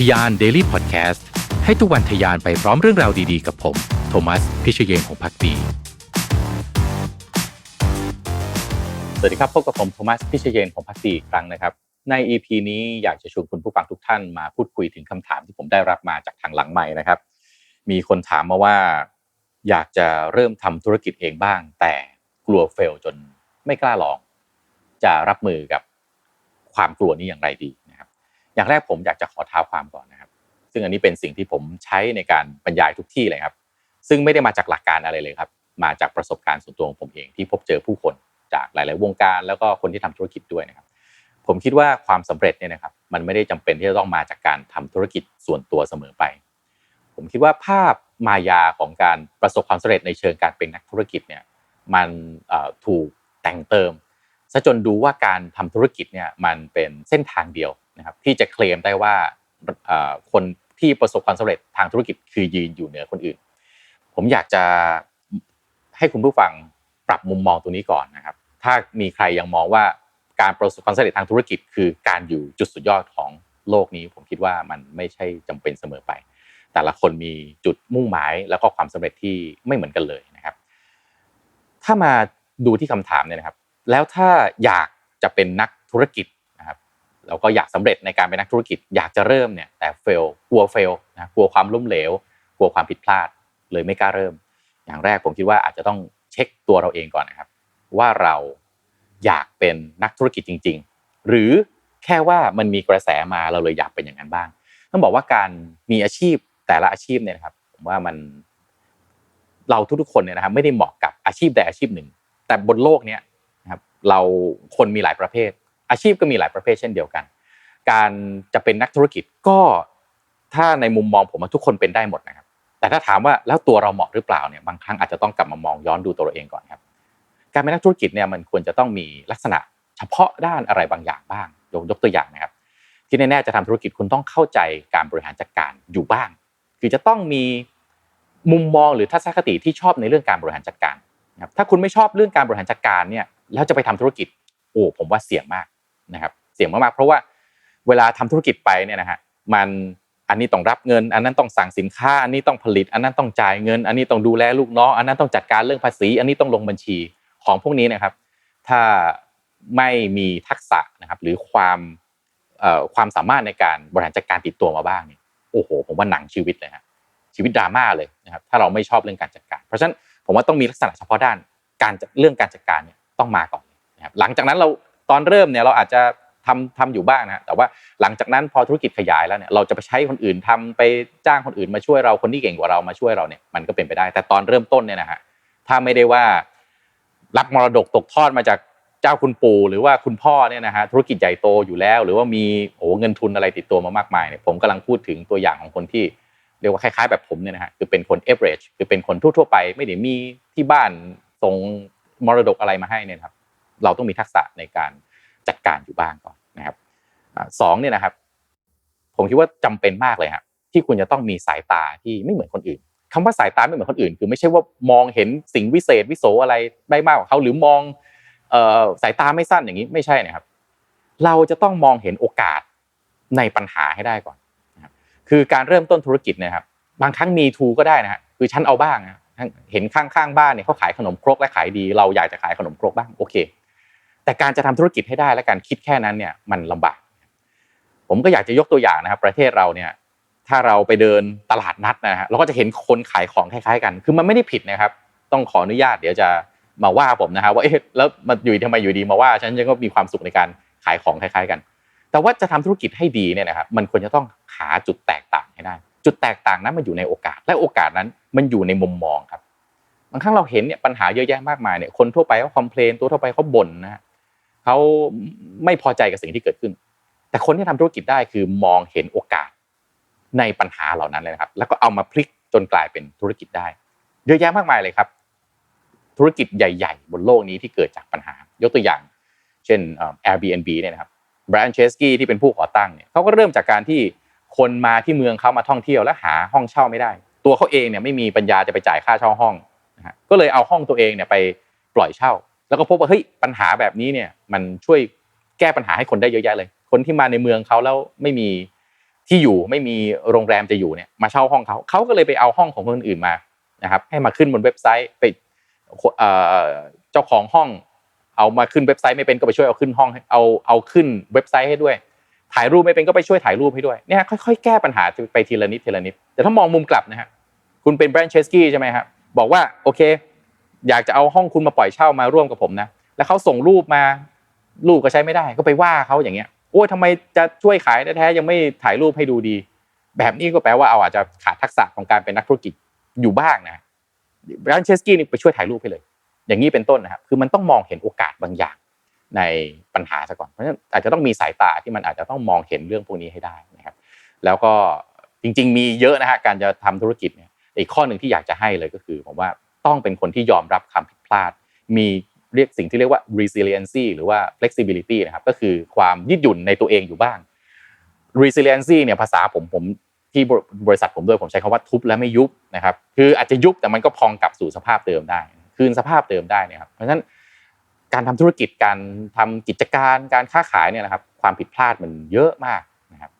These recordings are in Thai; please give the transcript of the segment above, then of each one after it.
ทยาน Daily Podcast ให้ทุกวันทยานไปพร้อมเรื่องราวดีๆ กับผม โทมัส พิเชยนของพักดี สวัสดีครับพบกับผมโทมัส พิเชยนของพักดีอีกครั้งนะครับ ใน EP นี้อยากจะชวนคุณผู้ฟังทุกท่านมาพูดคุยถึงคำถามที่ผมได้รับมาจากทางหลังใหม่นะครับ มีคนถามมาว่า อยากจะเริ่มทำธุรกิจเองบ้าง แต่กลัวเฟลจนไม่กล้าลอง จะรับมือกับความกลัวนี้อย่างไรดีนะครับ อย่างแรกผมอยากจะขอท้าความก่อนนะครับ ซึ่งอันนี้เป็นสิ่งที่ผมใช้ในการบรรยายทุกที่เลยครับ ซึ่งไม่ได้มาจากหลักการอะไรเลยครับ มาจากประสบการณ์ส่วนตัวของผมเองที่พบเจอผู้คนจากหลาย ๆ วงการ แล้วก็คนที่ทำธุรกิจด้วยนะครับ ผมคิดว่าความสำเร็จเนี่ยนะครับ มันไม่ได้จำเป็นที่จะต้องมาจากการทำธุรกิจส่วนตัวเสมอไป ผมคิดว่าภาพมายาของการประสบความสำเร็จในเชิงการเป็นนักธุรกิจเนี่ย มันถูกแต่งเติม ซะจนดูว่าการทำธุรกิจเนี่ยมันเป็นเส้นทางเดียวนะครับที่จะเคลมได้ว่าคนที่ประสบความสำเร็จทางธุรกิจคือยืนอยู่เหนือคนอื่น ผมอยากจะให้คุณผู้ฟังปรับมุมมองตัวนี้ก่อนนะครับ ถ้ามีใครยังมองว่าการประสบความสำเร็จทางธุรกิจ คือการอยู่จุดสุดยอดของโลกนี้ ผมคิดว่ามันไม่ใช่จำเป็นเสมอไป แต่ละคนมีจุดมุ่งหมายแล้วก็ความสำเร็จที่ไม่เหมือนกันเลยนะครับ ถ้ามาดูที่คำถามเนี่ยนะครับ แล้วถ้าอยากจะเป็นนักธุรกิจนะครับแล้วก็อยากสำเร็จในการเป็นนักธุรกิจ อยากจะเริ่มเนี่ยแต่เฟลกลัวเฟลนะกลัวความล้มเหลว กลัวความผิดพลาด เลยไม่กล้าเริ่ม อย่างแรกผมคิดว่าอาจจะต้องเช็คตัวเราเองก่อนนะครับ ว่าเราอยากเป็นนักธุรกิจจริง ๆ หรือแค่ว่ามันมีกระแสมาเราเลยอยากเป็นอย่างนั้นบ้าง ต้องบอกว่าการมีอาชีพแต่ละอาชีพเนี่ยนะครับผมว่ามันเราทุกๆคนเนี่ยนะครับไม่ได้เหมาะกับอาชีพใดอาชีพหนึ่ง แต่บนโลกเนี้ย เราคนมีหลายประเภท อาชีพก็มีหลายประเภทเช่นเดียวกัน การจะเป็นนักธุรกิจก็ถ้าในมุมมองผมทุกคนเป็นได้หมดนะครับ แต่ถ้าถามว่าแล้วตัวเราเหมาะหรือเปล่าเนี่ยบางครั้งอาจจะต้องกลับมามองย้อนดูตัวเราเองก่อนครับ การเป็นนักธุรกิจเนี่ยมันควรจะต้องมีลักษณะเฉพาะด้านอะไรบางอย่างบ้างยกยกตัวอย่างนะครับ ที่แน่ๆจะทำธุรกิจคุณต้องเข้าใจการบริหารจัดการอยู่บ้าง คือจะต้องมีมุมมองหรือทัศนคติที่ชอบในเรื่องการบริหารจัดการนะครับถ้าคุณไม่ชอบเรื่องการบริหารจัดการเนี่ย แล้วจะไปทำธุรกิจโอ้ผมว่าเสี่ยงมากนะครับเสี่ยงมากๆเพราะว่าเวลาทำธุรกิจไปเนี่ยนะฮะมันอันนี้ต้องรับเงิน อันนั้นต้องสั่งสินค้า อันนี้ต้องผลิต อันนั้นต้องจ่ายเงิน อันนี้ต้องดูแลลูกน้อง อันนั้นต้องจัดการเรื่องภาษี อันนี้ต้องลงบัญชีของพวกนี้นะครับ ถ้าไม่มีทักษะนะครับ หรือความความสามารถในการบริหารจัดการติดตัวมาบ้างเนี่ยโอ้โหผมว่าหนังชีวิตเลยฮะชีวิตดราม่าเลยนะครับถ้าเราไม่ชอบเรื่องการจัดการ เพราะฉะนั้นผมว่าต้องมีลักษณะเฉพาะด้านการเรื่องการจัดการเนี่ย ต้องมาก่อนนะครับหลังจากนั้นเราตอนเริ่มเนี่ยเราอาจจะทำทำอยู่บ้างนะแต่ว่าหลังจากนั้นพอธุรกิจขยายแล้วเนี่ยเราจะไปใช้คนอื่นทำไปจ้างคนอื่นมาช่วยเราคนที่เก่งกว่าเรามาช่วยเราเนี่ยมันก็เป็นไปได้ แต่ตอนเริ่มต้นเนี่ยนะฮะถ้าไม่ได้ว่ารับมรดกตกทอดมาจากเจ้าคุณปู่หรือว่าคุณพ่อเนี่ยนะฮะธุรกิจใหญ่โตอยู่แล้ว หรือว่ามีโอ้เงินทุนอะไรติดตัวมามากมายเนี่ยผมกำลังพูดถึงตัวอย่างของคนที่เรียกว่าคล้ายๆแบบผมเนี่ยนะฮะคือเป็นคน average คือเป็นคนทั่วๆไป ไม่ได้มีที่บ้านส่ง มรดกอะไรมาให้เนี่ยครับ เราต้องมีทักษะในการจัดการอยู่บ้างก่อนนะครับสองเนี่ยนะครับ ผมคิดว่าจำเป็นมากเลยครับที่คุณจะต้องมีสายตาที่ไม่เหมือนคนอื่นคำว่าสายตาไม่เหมือนคนอื่น คือไม่ใช่ว่ามองเห็นสิ่งวิเศษวิโสอะไรได้มากกว่าเขาหรือมองสายตาไม่สั้นอย่างนี้ไม่ใช่นะครับ เราจะต้องมองเห็นโอกาสในปัญหาให้ได้ก่อนคือการเริ่มต้นธุรกิจนะครับ บางครั้งมีทูก็ได้นะฮะคือฉันเอาบ้างนะ เห็นข้างๆบ้านเนี่ยเขาขายขนมครกและขายดี เราอยากจะขายขนมครกบ้างโอเค แต่การจะทำธุรกิจให้ได้และการคิดแค่นั้นเนี่ยมันลำบาก ผมก็อยากจะยกตัวอย่างนะครับประเทศเราเนี่ยถ้าเราไปเดินตลาดนัดนะฮะเราก็จะเห็นคนขายของคล้ายๆกัน คือมันไม่ได้ผิดนะครับ ต้องขออนุญาตเดี๋ยวจะมาว่าผมนะครับว่าเอ๊ะแล้วมาอยู่ทำไมอยู่ดีมาว่าฉันยังก็มีความสุขในการขายของคล้ายๆกัน แต่ว่าจะทำธุรกิจให้ดีเนี่ยนะครับมันควรจะต้องหาจุดแตกต่างให้ได้ จุดแตกต่างนั้นมันอยู่ในโอกาส และโอกาสนั้น มันอยู่ในมุมมองครับบางครั้งเราเห็นเนี่ยปัญหาเยอะแยะมากมายเนี่ยคนทั่วไปเขาคอมเพลนตัวทั่วไปเขาบ่นนะฮะเขาไม่พอใจกับสิ่งที่เกิดขึ้น แต่คนที่ทำธุรกิจได้คือมองเห็นโอกาสในปัญหาเหล่านั้นเลยนะครับ แล้วก็เอามาพลิกจนกลายเป็นธุรกิจได้ เยอะแยะมากมายเลยครับ ธุรกิจใหญ่ ๆ บนโลกนี้ที่เกิดจากปัญหา ยกตัวอย่าง เช่น Airbnb เนี่ยนะครับแบรนด์เชสกี้ที่เป็นผู้ก่อตั้งเนี่ยเขาก็เริ่มจากการที่คนมาที่เมืองเขามาท่องเที่ยวแล้วหาห้องเช่าไม่ได้ ตัวเขาเองเนี่ยไม่มีปัญญาจะไปจ่ายค่าเช่าห้องนะฮะก็เลยเอาห้องตัวเองเนี่ยไปปล่อยเช่า แล้วก็พบว่าเฮ้ยปัญหาแบบนี้เนี่ยมันช่วยแก้ปัญหาให้คนได้เยอะแยะเลย คนที่มาในเมืองเขาแล้วไม่มีที่อยู่ไม่มีโรงแรมจะอยู่เนี่ยมาเช่าห้องเขาเขาก็เลยไปเอาห้องของคนอื่นมานะครับให้มาขึ้นบนเว็บไซต์ไปเจ้าของห้อง เอามาขึ้นเว็บไซต์ไม่เป็นก็ไปช่วยเอาขึ้นห้องเอาเอาขึ้นเว็บไซต์ให้ด้วย ถ่ายรูปไม่เป็นก็ไปช่วยถ่ายรูปให้ด้วยเนี่ยค่อยๆแก้ปัญหาไปทีละนิดทีละนิดแต่ถ้ามองมุมกลับนะฮะคุณเป็นแบรนด์เชสกี้ใช่ไหมครับบอกว่าโอเค อยากจะเอาห้องคุณมาปล่อยเช่ามาร่วมกับผมนะแล้วเขาส่งรูปมารูปก็ใช้ไม่ได้ ก็ไปว่าเขาอย่างเงี้ยโอ้ยทำไมจะช่วยขายแท้ๆยังไม่ถ่ายรูปให้ดูดี แบบนี้ก็แปลว่าเอาอาจจะขาดทักษะของการเป็นนักธุรกิจอยู่บ้างนะแบร้านเชสกี้นี่ไปช่วยถ่ายรูปให้เลย อย่างนี้เป็นต้นนะครับคือมันต้องมองเห็นโอกาสบางอย่าง ในปัญหาซะก่อน เพราะฉะนั้นอาจจะต้องมีสายตาที่มันอาจจะต้องมองเห็นเรื่องพวกนี้ให้ได้นะครับ แล้วก็จริง ๆ มีเยอะนะฮะการจะทำธุรกิจเนี่ยอีกข้อหนึ่งที่อยากจะให้เลยก็คือผมว่าต้องเป็นคนที่ยอมรับความผิดพลาด มีเรียกสิ่งที่เรียกว่า resiliency หรือว่า flexibility นะครับก็คือความยืดหยุ่นในตัวเองอยู่บ้าง resiliency เนี่ยภาษาผมผมที่บริษัทผมด้วยผมใช้คำว่าทุบและไม่ยุบนะครับคืออาจจะยุบแต่มันก็พองกลับสู่สภาพเดิมได้ คืนสภาพเดิมได้นะครับเพราะฉะนั้น การทำธุรกิจการทำกิจการการค้าขายเนี่ยนะครับ ความผิดพลาดมันเยอะมากนะครับ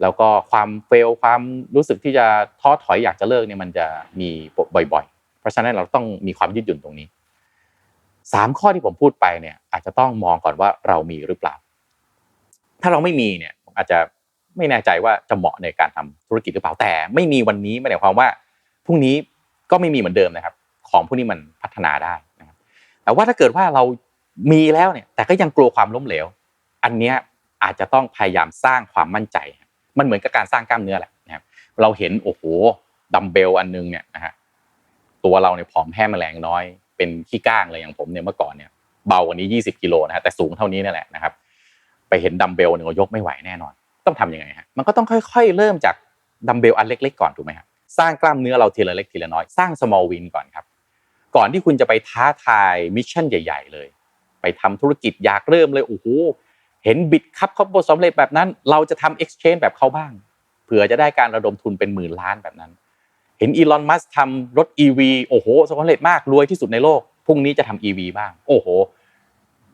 แล้วก็ความเฟลความรู้สึกที่จะท้อถอยอยากจะเลิกเนี่ยมันจะมีบ่อย ๆ เพราะฉะนั้นเราต้องมีความยืดหยุ่นตรงนี้สามข้อที่ผมพูดไปเนี่ย อาจจะต้องมองก่อนว่าเรามีหรือเปล่า ถ้าเราไม่มีเนี่ยอาจจะไม่แน่ใจว่าจะเหมาะในการทำธุรกิจหรือเปล่าแต่ ไม่มีวันนี้ไม่ได้ความว่าพรุ่งนี้ก็ไม่มีเหมือนเดิมนะครับ ของพวกนี้มันพัฒนาได้นะครับแต่ว่าถ้าเกิดว่าเรา มีแล้วเนี่ยแต่ก็ยังกลัวความล้มเหลว อันเนี้ยอาจจะต้องพยายามสร้างความมั่นใจ มันเหมือนกับการสร้างกล้ามเนื้อแหละนะครับเราเห็นโอ้โหดัมเบลอันนึงเนี่ยนะฮะตัวเราเนี่ยผอมแห้งแมลงน้อย เป็นขี้ก้างเลยอย่างผมเนี่ยเมื่อก่อนเนี่ยเบากว่านี้ 20กิโลนะฮะแต่สูงเท่านี้นี่แหละนะครับไปเห็นดัมเบลเนี่ยยกไม่ไหวแน่นอน ต้องทํำยังไงฮะมันก็ต้องค่อย ๆ เริ่มจากดัมเบลอันเล็ก ๆ ก่อนถูกไหมครับสร้างกล้ามเนื้อเราทีละเล็กทีละน้อยสร้าง small win ก่อนครับก่อนที่คุณจะไปท้าทายมิชชั่นใหญ่ ๆ เลย ไปทำธุรกิจอยากเริ่มเลยโอ้โหเห็นบิตคัพเขาประสบสำเร็จแบบนั้น เราจะทำ exchange แบบเขาบ้างเผื่อจะได้การระดมทุนเป็นหมื่นล้านแบบนั้น เห็นอีลอนมัสทำรถ EV โอ้โหสำเร็จมากรวยที่สุดในโลกพรุ่งนี้จะทำ EV บ้าง โอ้โห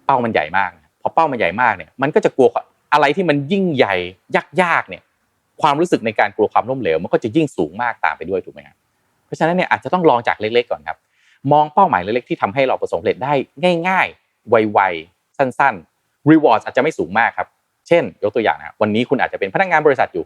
เป้ามันใหญ่มากพอเป้ามันใหญ่มากเนี่ยมันก็จะกลัวอะไรที่มันยิ่งใหญ่ยากๆเนี่ยความรู้สึกในการกลัวความล้มเหลวมันก็จะยิ่งสูงมากตามไปด้วยถูกไหมครับเพราะฉะนั้นเนี่ยอาจจะต้องลองจากเล็กๆก่อนครับ มองเป้าหมายเล็กๆที่ทำให้เราประสบความสำเร็จได้ง่าย ไวๆสั้นๆ reward อาจจะไม่สูงมากครับเช่น ยกตัวอย่างนะวันนี้คุณอาจจะเป็นพนักงานบริษัทอยู่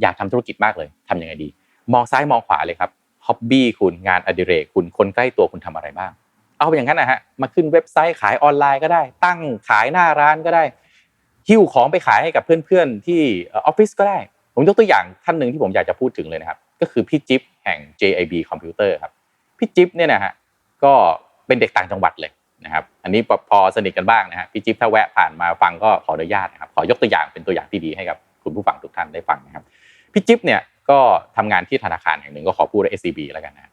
อยากทำธุรกิจมากเลยทํำยังไงดี มองซ้ายมองขวาเลยครับฮ็อบบี้คุณงานอดิเรกคุณคนใกล้ตัวคุณทำอะไรบ้าง เอาอย่างนั้นนะฮะมาขึ้นเว็บไซต์ขายออนไลน์ก็ได้ ตั้งขายหน้าร้านก็ได้หิ้วของไปขายให้กับเพื่อนๆที่ออฟฟิศก็ได้ ผมยกตัวอย่างท่านหนึ่งที่ผมอยากจะพูดถึงเลยนะครับ ก็คือพี่จิ๊บแห่ง JIB Computer ครับพี่จิ๊บเนี่ยนะฮะก็เป็นเด็กต่างจังหวัดเลยนะครับ อันนี้พอสนิทกันบ้างนะฮะพี่จิ๊บถ้าแวะผ่านมาฟังก็ขออนุญาตนะครับขอยกตัวอย่างเป็นตัวอย่างที่ดีให้กับคุณผู้ฟังทุกท่านได้ฟังนะครับพี่จิ๊บเนี่ยก็ทำงานที่ธนาคารแห่งหนึ่งก็ขอพูดว่า SCB แล้วกันนะ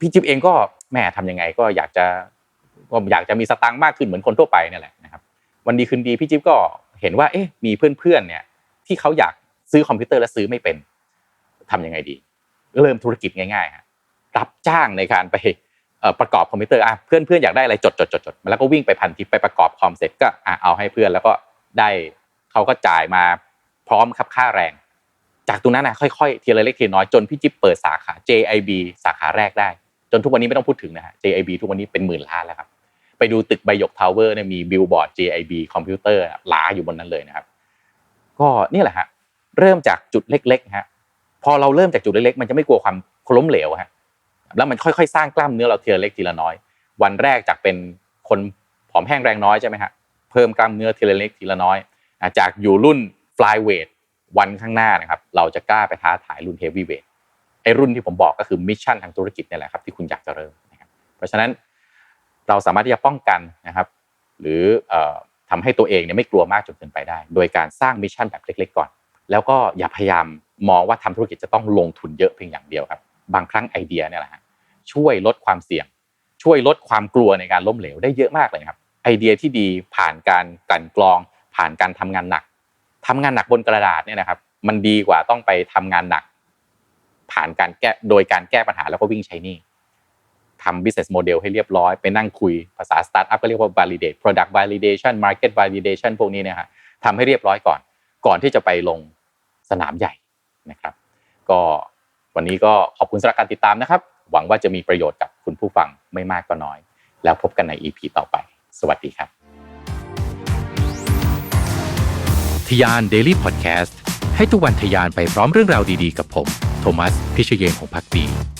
พี่จิ๊บเองก็แม่ทำยังไงก็อยากจะก็อยากจะมีสตังค์มากขึ้นเหมือนคนทั่วไปนี่แหละนะครับ วันดีคืนดีพี่จิ๊บก็เห็นว่าเอ๊ะมีเพื่อนๆเนี่ยที่เขาอยากซื้อคอมพิวเตอร์และซื้อไม่เป็นทํำยังไงดี เริ่มธุรกิจง่ายๆฮะรับจ้างในการไป ประกอบคอมพิวเตอร์อะเพื่อนเพื่อนอยากได้อะไรจดจดจดจดแล้วก็วิ่งไปพันทิปไปประกอบคอมเสร็จก็อะเอาให้เพื่อนแล้วก็ได้เขาก็จ่ายมาพร้อมครับค่าแรง จากตรงนั้นนะค่อยๆทีละเล็กทีน้อยจนพี่จิ๊บเปิดสาขา JIB สาขาแรกได้ จนทุกวันนี้ไม่ต้องพูดถึงนะฮะ JIB ทุกวันนี้เป็นหมื่นล้านแล้วครับไปดูตึกใบหยกทาวเวอร์เนี่ยมีบิลบอร์ด JIB คอมพิวเตอร์ล้าอยู่บนนั้นเลยนะครับ ก็นี่แหละฮะเริ่มจากจุดเล็กๆฮะพอเราเริ่มจากจุดเล็กๆมันจะไม่กลัวความล้มเหลวฮะ แล้วมันค่อยๆ สร้างกล้ามเนื้อเราทีละเล็กทีละน้อย วันแรกจากเป็นคนผอมแห้งแรงน้อยใช่ไหมฮะเพิ่มกล้ามเนื้อทีละเล็กทีละน้อย จากอยู่รุ่น flyweight วันข้างหน้านะครับเราจะกล้าไปท้าทายรุ่น heavyweight ไอ้รุ่นที่ผมบอกก็คือมิชชั่นทางธุรกิจนี่แหละครับที่คุณอยากจะเริ่มนะครับเพราะฉะนั้นเราสามารถที่จะป้องกันนะครับ หรือทำให้ตัวเองเนี่ยไม่กลัวมากจนเกินไปได้ โดยการสร้างมิชชั่นแบบเล็ก ๆ ก่อน แล้วก็อย่าพยายามมองว่าทำธุรกิจจะต้องลงทุนเยอะเพียงอย่างเดียวครับ บางครั้งไอเดียเนี่ยแหละฮะ ช่วยลดความเสี่ยง ช่วยลดความกลัวในการล้มเหลวได้เยอะมากเลยครับ ไอเดียที่ดีผ่านการกลั่นกรอง ผ่านการทำงานหนักทำงานหนักบนกระดาษเนี่ยนะครับ มันดีกว่าต้องไปทำงานหนัก ผ่านการแก้โดยการแก้ปัญหาแล้วก็วิ่งใช้นี่ทำ business model ให้เรียบร้อย ไปนั่งคุยภาษา startup ก็เรียกว่า validate product validation market validation พวกนี้เนี่ยฮะทำให้เรียบร้อยก่อน ก่อนที่จะไปลงสนามใหญ่นะครับ ก็วันนี้ก็ขอบคุณสำหรับการติดตามนะครับ หวังว่าจะมีประโยชน์กับคุณผู้ฟังไม่มากก็น้อย แล้วพบกันใน EP ต่อไป สวัสดีครับทยาน Daily Podcast ให้ทุกวันทยานไปพร้อมเรื่องราวดีๆ กับผม โทมัส พิเชยงของพักดี